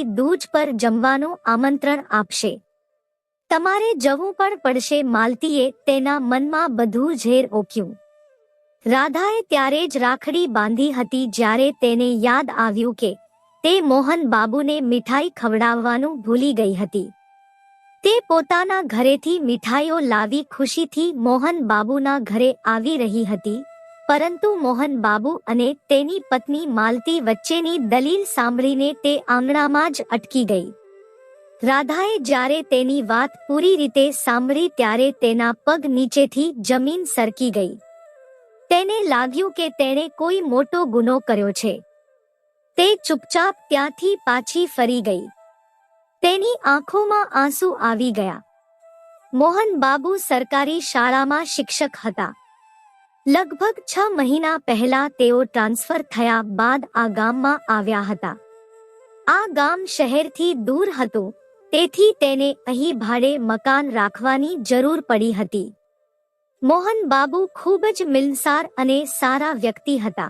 દૂજ પર જમવાનું આમંત્રણ આપશે. તમારે જવું પણ પડશે માલતીએ તેના મનમાં બધું ઝેર ઓક્યું. રાધાએ ત્યારે જ રાખડી બાંધી હતી જ્યારે તેને યાદ આવ્યું કે તે મોહન બાબુને મીઠાઈ ખવડાવવાનું ભૂલી ગઈ હતી. તે પોતાના ઘરેથી મીઠાઈઓ લાવી ખુશીથી મોહન બાબુના ઘરે આવી રહી હતી. પરંતુ મોહન બાબુ અને તેની પત્ની માલતી વચ્ચેની દલીલ સાંભળીને તે આંગણામાં જ અટકી ગઈ. રાધાએ જ્યારે તેની વાત પૂરી રીતે સાંભળી ત્યારે તેના પગ નીચેથી જમીન સરકી ગઈ. તેને લાગ્યું કે તેણે કોઈ મોટો ગુનો કર્યો છે. તે ચૂપચાપ ત્યાંથી પાછી ફરી ગઈ. તેની આંખોમાં આંસુ આવી ગયા. મોહન બાબુ સરકારી શાળામાં શિક્ષક હતા. લગભગ છ મહિના પહેલા તેઓ ટ્રાન્સફર થયા બાદ આ ગામમાં આવ્યા હતા. આ ગામ શહેરથી દૂર હતું, તેથી તેને અહીં ભાડે મકાન રાખવાની જરૂર પડી હતી. મોહન બાબુ ખૂબ જ મિલનસાર અને સારા વ્યક્તિ હતા.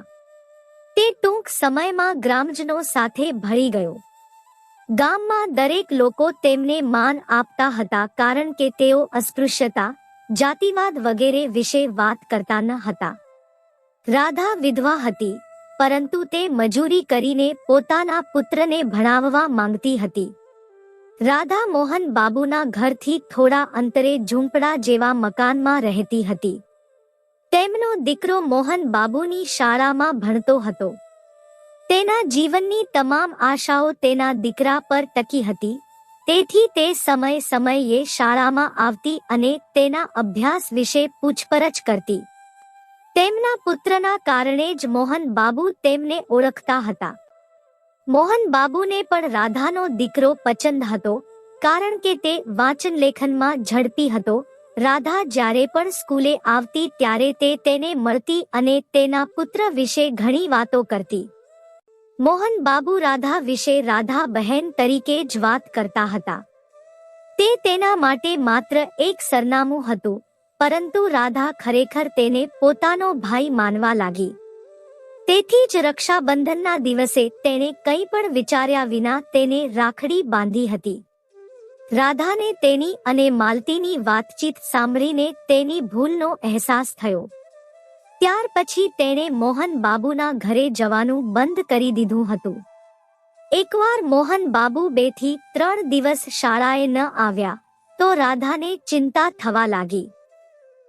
તે ટૂંક સમયમાં ગ્રામજનો સાથે ભળી ગયો. ગામમાં દરેક લોકો તેમને માન આપતા હતા કારણ કે તેઓ અસ્પૃશ્યતા જાતિવાદ વગેરે વિશે વાત કરતા ન હતા. રાધા વિધવા હતી, પરંતુ તે મજૂરી કરીને પોતાના પુત્રને ભણાવવા માંગતી હતી. રાધા મોહન બાબુના ઘરથી થોડા અંતરે ઝૂંપડા જેવા મકાનમાં રહેતી હતી. તેમનો દીકરો મોહન બાબુની શાળામાં ભણતો હતો. તેના જીવનની તમામ આશાઓ તેના દીકરા પર ટકી હતી. તેથી તે સમય સમયે શાળામાં આવતી અને તેના અભ્યાસ વિશે પૂછપરછ કરતી. તેમના પુત્રના કારણે જ મોહન બાબુ તેમને ઓળખતા હતા. મોહન બાબુને પણ રાધાનો દીકરો પસંદ હતો, કારણ કે તે વાંચન લેખનમાં ઝડપી હતો. રાધા જ્યારે પણ સ્કૂલે આવતી ત્યારે તે તેને મળતી અને તેના પુત્ર વિશે ઘણી વાતો કરતી. મોહન બાબુ રાધા વિશે રાધા બહેન તરીકે જ વાત કરતા હતા. તે તેના માટે માત્ર એક સરનામું હતું, પરંતુ રાધા ખરેખર તેને પોતાનો ભાઈ માનવા લાગી. તેથી જ રક્ષાબંધનના દિવસે તેણે કંઈ પણ વિચાર્યા વિના તેને રાખડી બાંધી હતી. રાધાને તેની અને માલતીની વાતચીત સાંભળીને તેની ભૂલનો અહેસાસ થયો. ત્યાર પછી તેણે મોહન બાબુના ઘરે જવાનું બંધ કરી દીધું હતું. એકવાર મોહન બાબુ બેથી ત્રણ દિવસ શાળાએ ન આવ્યા, તો રાધાને ચિંતા થવા લાગી.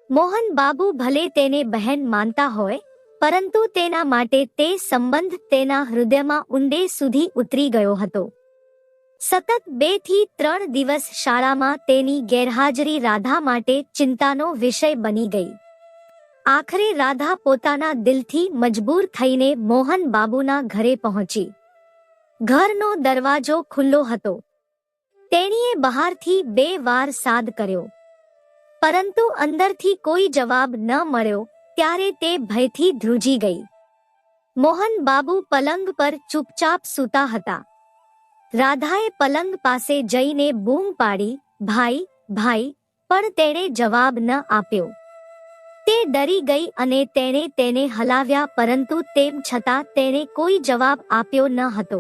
મોહન બાબુ ભલે તેને બહેન માનતા હોય, પરંતુ તેના માટે તે સંબંધ તેના હૃદયમાં ઊંડે સુધી ઉતરી ગયો હતો. સતત બેથી ત્રણ દિવસ શાળામાં તેની ગેરહાજરી રાધા માટે ચિંતાનો વિષય બની ગઈ. આખરે રાધા પોતાના દિલથી મજબૂર થઈને મોહન બાબુના ઘરે પહોંચી. ઘરનો દરવાજો ખુલ્લો હતો. તેણીએ બહારથી બે વાર સાદ કર્યો. પરંતુ અંદરથી કોઈ જવાબ ન મળ્યો, ત્યારે તે ભયથી ધ્રુજી ગઈ. મોહન બાબુ પલંગ પર ચૂપચાપ સૂતા હતા. રાધાએ પલંગ પાસે જઈને બૂમ પાડી, ભાઈ ભાઈ, પણ તેણે જવાબ ન આપ્યો. તે ડરી ગઈ અને તેણે તેને હલાવ્યા, પરંતુ તેમ છતાં તેણે કોઈ જવાબ આપ્યો ન હતો.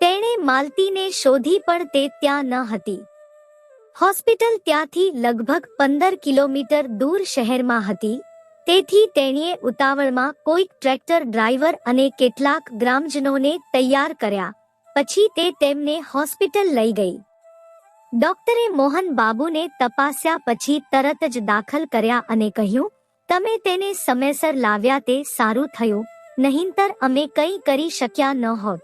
તેણે માલતીને શોધી પણ તે ત્યાં ન હતી. હોસ્પિટલ ત્યાંથી લગભગ પંદર કિલોમીટર દૂર શહેરમાં હતી. તેથી તેણીએ ઉતાવળમાં કોઈક ટ્રેક્ટર ડ્રાઈવર અને કેટલાક ગ્રામજનોને તૈયાર કર્યા. પછી તે તેમને હોસ્પિટલ લઈ ગઈ. ડોક્ટરે મોહન બાબુને તપાસ્યા પછી તરત જ દાખલ કર્યા અને કહ્યું, તમે તેને સમયસર લાવ્યા તે સારું થયું, નહીંતર અમે કંઈ કરી શક્યા ન હોત.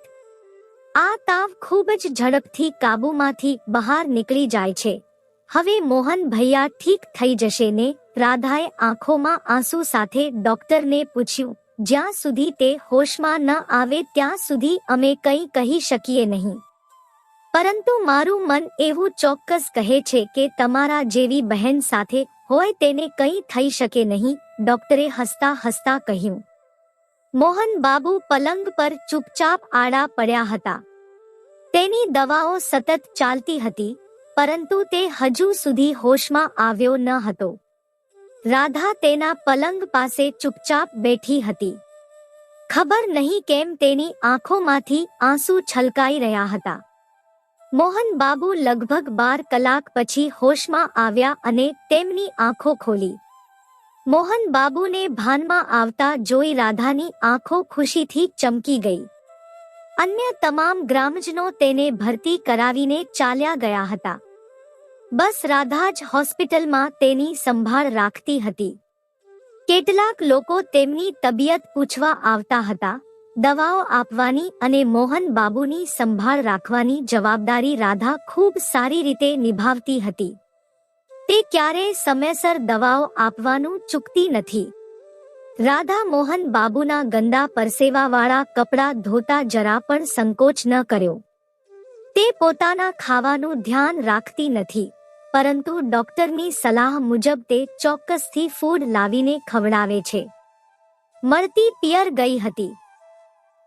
આ તાવ ખૂબ જ ઝડપથી કાબૂમાંથી બહાર નીકળી જાય છે. હવે મોહન ભૈયા ઠીક થઈ જશે ને, રાધાએ આંખોમાં આંસુ સાથે ડોક્ટરને પૂછ્યું, જ્યાં સુધી તે હોશમાં ન આવે ત્યાં સુધી અમે કંઈ કહી શકીએ નહીં. પરંતુ મારું મન એવું ચોક્કસ કહે છે કે તમારા જેવી બહેન સાથે હોય તેને કંઈ થઈ શકે નહીં, ડોક્ટરે હસતા હસતા કહ્યું. મોહન બાબુ પલંગ પર ચૂપચાપ આડા પડ્યા હતા. તેની દવાઓ સતત ચાલતી હતી, પરંતુ તે હજુ સુધી હોશમાં આવ્યો ન હતો. રાધા તેના પલંગ પાસે ચૂપચાપ બેઠી હતી. ખબર નહીં કેમ તેની આંખોમાંથી આંસુ છલકાઈ રહ્યા હતા. મોહન બાબુ લગભગ બાર કલાક પછી હોશમાં આવ્યા અને તેમની આંખો ખોલી. મોહન બાબુને ભાનમાં આવતા જોઈ રાધાની આંખો ખુશીથી ચમકી ગઈ. અન્ય તમામ ગ્રામજનો તેને ભરતી કરાવીને ચાલ્યા ગયા હતા. બસ રાધા જ હોસ્પિટલમાં તેની સંભાળ રાખતી હતી. કેટલાક લોકો તેમની તબિયત પૂછવા આવતા હતા. દવાઓ આપવાની અને મોહન બાબુની સંભાળ રાખવાની જવાબદારી રાધા ખૂબ સારી રીતે નિભાવતી હતી. તે ક્યારેય સમયસર દવાઓ આપવાનું ચૂકતી નથી. રાધા મોહન બાબુના ગંદા પરસેવાવાળા કપડાં ધોતા જરા પણ સંકોચ ન કર્યો. તે પોતાના ખાવાનું ધ્યાન રાખતી નથી, પરંતુ ડોક્ટરની સલાહ મુજબ તે ચોક્કસથી ફૂડ લાવીને ખવડાવે છે. મળતી પિયર ગઈ હતી.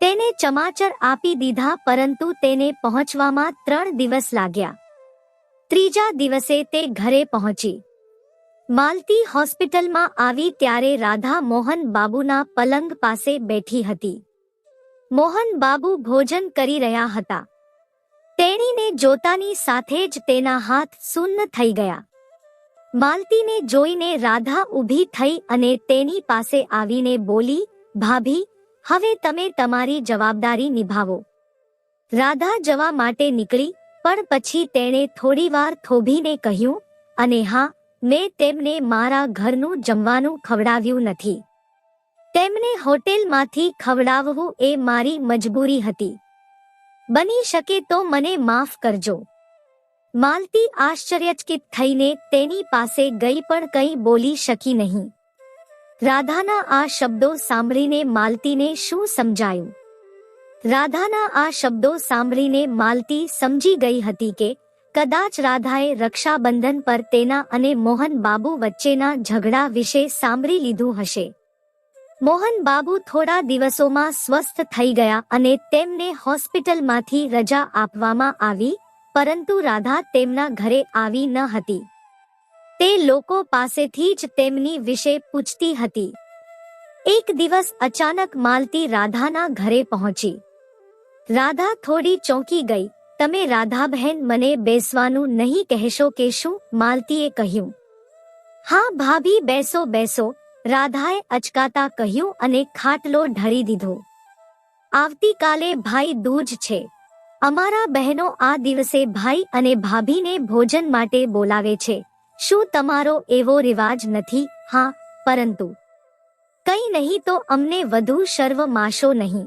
તેને ચમાચર આપી દીધા, પરંતુ તેને પહોંચવામાં ત્રણ દિવસ લાગ્યા. ત્રીજા દિવસે તે ઘરે પહોંચી. માલતી હોસ્પિટલમાં આવી ત્યારે રાધા મોહન બાબુના પલંગ પાસે બેઠી હતી. મોહન બાબુ ભોજન કરી રહ્યા હતા. તેણીને જોતાની સાથે જ તેના હાથ સુન્ન થઈ ગયા. માલતીને જોઈને રાધા ઊભી થઈ અને તેની પાસે આવીને બોલી, ભાભી હવે તમે તમારી જવાબદારી નિભાવો. રાધા જવા માટે નીકળી, પણ પછી તેણે થોડીવાર થોભીને કહ્યું, અને હા, મેં તેમને મારા ઘરનું જમવાનું ખવડાવ્યું નથી. તેમને હોટેલમાંથી ખવડાવવું એ મારી મજબૂરી હતી. બની શકે તો મને માફ કરજો. માલતી આશ્ચર્યચકિત થઈને તેની પાસે ગઈ પણ કંઈ બોલી શકી નહીં. રાધાના આ શબ્દો સાંભળીને માલતીને શું સમજાયું? રાધાના આ શબ્દો સાંભળીને માલતી સમજી ગઈ હતી કે કદાચ રાધાએ રક્ષાબંધન પર તેના અને મોહન બાબુ વચ્ચેના ઝઘડા વિશે સાંભળી લીધું હશે. મોહન બાબુ થોડા દિવસોમાં સ્વસ્થ થઈ ગયા અને તેમને હોસ્પિટલમાંથી રજા આપવામાં આવી, પરંતુ રાધા તેમના ઘરે આવી ન હતી. તે લોકો પાસેથી જ તેમની વિશે પૂછતી હતી. એક દિવસ અચાનક માલતી રાધાના ઘરે પહોંચી. રાધા થોડી ચોંકી ગઈ. તમે રાધાબહેન મને બેસવાનું નહીં કહેશો કે શું? માલતીએ કહ્યું. હા ભાભી, બેસો બેસો. રાધાએ અચકાતા કહ્યું અને ખાટલો ઢળી દીધો. આવતીકાલે ભાઈ દૂજ છે. અમારા બહેનો આ દિવસે ભાઈ અને ભાભીને ભોજન માટે બોલાવે છે. શું તમારો એવો રિવાજ નથી? હા, પરંતુ કંઈ નહીં તો અમને વધુ શર્વ માશો નહીં.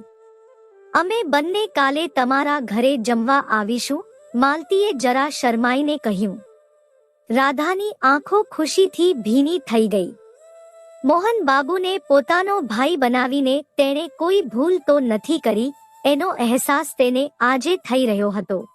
અમે બંને કાલે તમારા ઘરે જમવા આવીશું, માલતીએ જરા શરમાઈને કહ્યું. રાધાની આંખો ખુશીથી ભીની થઈ ગઈ. મોહન બાબુને પોતાનો ભાઈ બનાવીને તેણે કોઈ ભૂલ તો નથી કરી, એનો અહેસાસ તેને આજે થઈ રહ્યો હતો.